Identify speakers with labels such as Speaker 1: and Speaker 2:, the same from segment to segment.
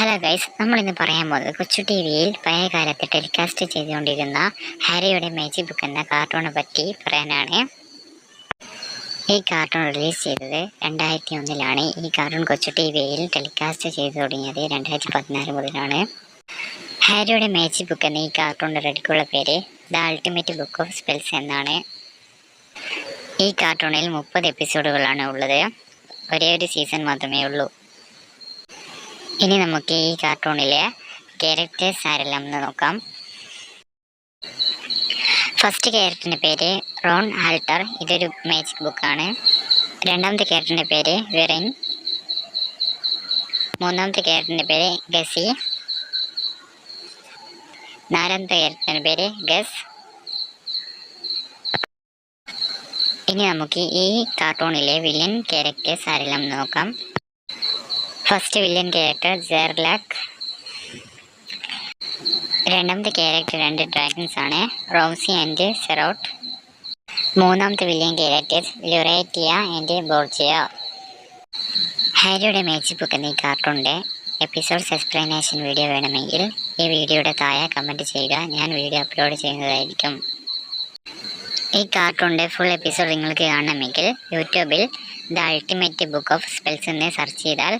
Speaker 1: Hello guys നമ്മളിന്ന് പറയാൻ പോകുന്നത് കൊച്ചു ടി വിയിൽ പഴയ കാലത്ത് ടെലികാസ്റ്റ് ചെയ്തുകൊണ്ടിരുന്ന ഹാരിയുടെ മേജിക് ബുക്ക് എന്ന കാർട്ടൂണെ പറ്റി പറയാനാണ്. ഈ കാർട്ടൂൺ റിലീസ് ചെയ്തത് രണ്ടായിരത്തി ഒന്നിലാണ് ഈ കാർട്ടൂൺ കൊച്ചു ടി വിയിൽ ടെലികാസ്റ്റ് ചെയ്തു തുടങ്ങിയത് രണ്ടായിരത്തി പതിനാല് മുതലാണ്. ഹാരിയുടെ മേജിക് ബുക്ക് എന്ന ഈ കാർട്ടൂണിന്റെ റെഡിക്കുള്ള പേര് the ultimate book of spells എന്നാണ്. ഈ കാർട്ടൂണിൽ മുപ്പത് എപ്പിസോഡുകളാണ് ഉള്ളത്. ഒരേ ഒരു സീസൺ മാത്രമേ ഉള്ളൂ. ഇനി നമുക്ക് ഈ കാർട്ടൂണിലെ ക്യാരക്ടേഴ്സ് ആരെല്ലാം എന്ന് നോക്കാം. ഫസ്റ്റ് ക്യാരക്ടറിന്റെ പേര് റോൺ ആൾട്ടർ. ഇതൊരു മാജിക് ബുക്കാണ് രണ്ടാമത്തെ ക്യാരക്ടറിന്റെ പേര് വെറിൻ. മൂന്നാമത്തെ ക്യാരക്ടറിന്റെ പേര് ഗസി. നാലാമത്തെ ക്യാരക്ടറിന്റെ പേര് ഗസ്. ഇനി നമുക്ക് ഈ കാർട്ടൂണിലെ വില്ലൻ ക്യാരക്ടേഴ്സ് ആരെല്ലാം നോക്കാം. ഫസ്റ്റ് വില്ലൻ ക്യാരക്ടർ ജെർലാക്ക് രണ്ടാമത്തെ ക്യാരക്ടർ രണ്ട് ഡ്രാഗൺസ് ആണ്. റോംസി ആൻഡ് സെറോട്ട് മൂന്നാമത്തെ villain character Lucretia and Borgia ഹാരിയുടെ magic book എന്നീ കാർട്ടൂണിന്റെ എപ്പിസോഡ്സ് എക്സ്പ്ലനേഷൻ വീഡിയോ വേണമെങ്കിൽ ഈ വീഡിയോയുടെ താഴെ കമന്റ് ചെയ്യുക. ഞാൻ വീഡിയോ അപ്ലോഡ് ചെയ്യുന്നതായിരിക്കും. ഈ കാർട്ടൂണിന്റെ ഫുൾ എപ്പിസോഡ് നിങ്ങൾക്ക് കാണണമെങ്കിൽ യൂട്യൂബിൽ the ultimate book of spells എന്ന് സെർച്ച് ചെയ്താൽ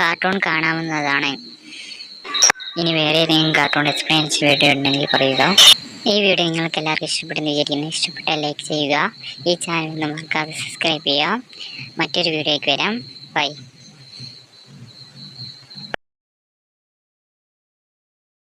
Speaker 1: കാർട്ടൂൺ കാണാവുന്നതാണ്. ഇനി വേറെ ഏതെങ്കിലും കാർട്ടൂൺ എക്സ്പീരിയൻസ് വീഡിയോ ഉണ്ടെങ്കിൽ പറയുക. ഈ വീഡിയോ നിങ്ങൾക്ക് എല്ലാവർക്കും ഇഷ്ടപ്പെടുന്ന വിചാരിക്കുന്നു. ഇഷ്ടപ്പെട്ടാൽ ലൈക്ക് ചെയ്യുക. ഈ ചാനൽ മറക്കാതെ സബ്സ്ക്രൈബ് ചെയ്യുക. മറ്റൊരു വീഡിയോയ്ക്ക് വരാം. ബൈ